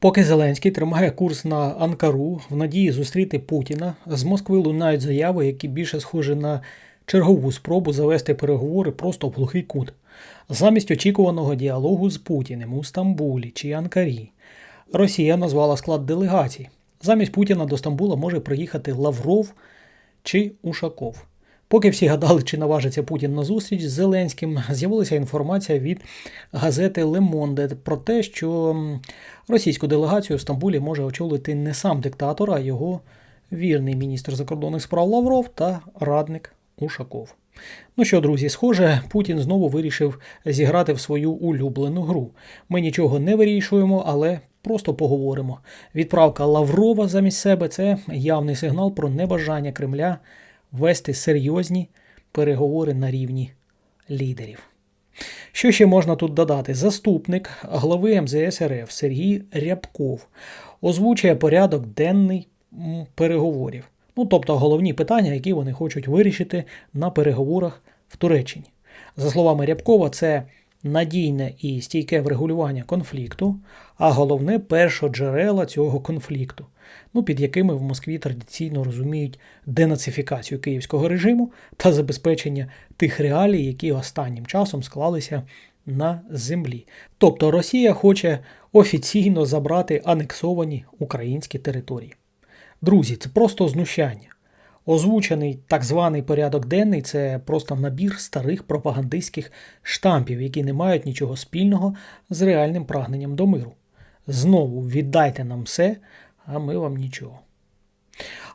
Поки Зеленський тримає курс на Анкару в надії зустріти Путіна, з Москви лунають заяви, які більше схожі на чергову спробу завести переговори просто в глухий кут. Замість очікуваного діалогу з Путіним у Стамбулі чи Анкарі. Росія назвала склад делегацій. Замість Путіна до Стамбула може приїхати Лавров чи Ушаков. Поки всі гадали, чи наважиться Путін на зустріч з Зеленським, з'явилася інформація від газети Le Monde про те, що російську делегацію в Стамбулі може очолити не сам диктатор, а його вірний міністр закордонних справ Лавров та радник Ушаков. Ну що, друзі, схоже, Путін знову вирішив зіграти в свою улюблену гру. Ми нічого не вирішуємо, але просто поговоримо. Відправка Лаврова замість себе це явний сигнал про небажання Кремля вести серйозні переговори на рівні лідерів. Що ще можна тут додати? Заступник глави МЗС РФ Сергій Рябков озвучує порядок денний переговорів. Ну, тобто головні питання, які вони хочуть вирішити на переговорах в Туреччині. За словами Рябкова, це надійне і стійке врегулювання конфлікту, а головне першоджерела цього конфлікту, ну, під якими в Москві традиційно розуміють денацифікацію київського режиму та забезпечення тих реалій, які останнім часом склалися на землі. Тобто Росія хоче офіційно забрати анексовані українські території. Друзі, це просто знущання. Озвучений так званий порядок денний це просто набір старих пропагандистських штампів, які не мають нічого спільного з реальним прагненням до миру. Знову віддайте нам все, а ми вам нічого.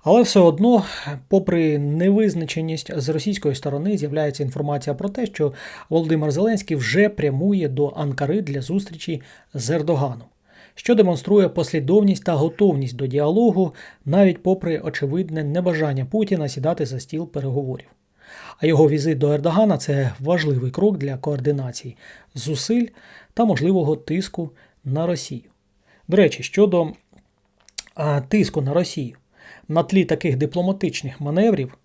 Але все одно, попри невизначеність з російської сторони, з'являється інформація про те, що Володимир Зеленський вже прямує до Анкари для зустрічі з Ердоганом, що демонструє послідовність та готовність до діалогу, навіть попри очевидне небажання Путіна сідати за стіл переговорів. А його візит до Ердогана це важливий крок для координації зусиль та можливого тиску на Росію. До речі, щодо а, тиску на Росію. На тлі таких дипломатичних маневрів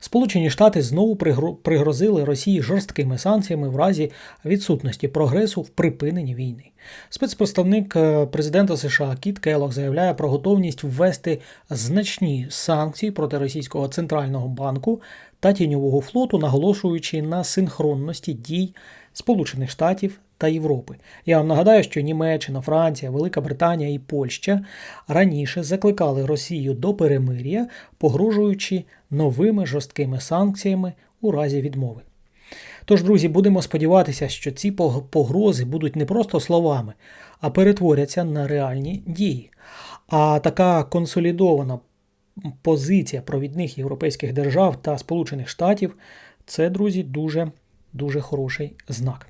Сполучені Штати знову пригро- пригрозили Росії жорсткими санкціями в разі відсутності прогресу в припиненні війни. Спецпредставник е, президента США Кіт Келлог заявляє про готовність ввести значні санкції проти російського центрального банку та тіньового флоту, наголошуючи на синхронності дій Сполучених Штатів та Європи. Я вам нагадаю, що Німеччина, Франція, Велика Британія і Польща раніше закликали Росію до перемир'я, погрожуючи новими жорсткими санкціями у разі відмови. Тож, друзі, будемо сподіватися, що ці погрози будуть не просто словами, а перетворяться на реальні дії. А така консолідована позиція провідних європейських держав та Сполучених Штатів це, друзі, дуже дуже хороший знак.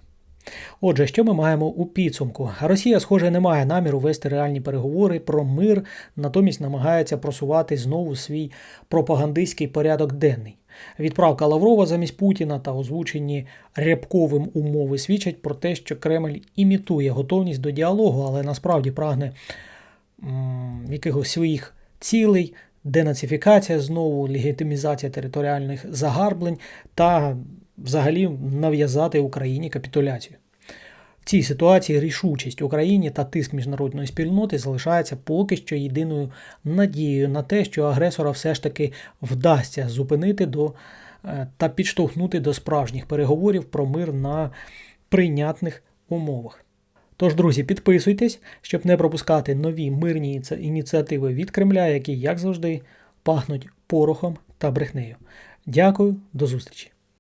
Отже, що ми маємо у підсумку? Росія, схоже, не має наміру вести реальні переговори про мир, натомість намагається просувати знову свій пропагандистський порядок денний. Відправка Лаврова замість Путіна та озвучені Рябковим умови свідчать про те, що Кремль імітує готовність до діалогу, але насправді прагне м, якихось своїх цілей, денацифікація знову, легітимізація територіальних загарблень та взагалі нав'язати Україні капітуляцію. В цій ситуації рішучість Україні та тиск міжнародної спільноти залишається поки що єдиною надією на те, що агресора все ж таки вдасться зупинити до е, та підштовхнути до справжніх переговорів про мир на прийнятних умовах. Тож, друзі, підписуйтесь, щоб не пропускати нові мирні ініціативи від Кремля, які, як завжди, пахнуть порохом та брехнею. Дякую, до зустрічі!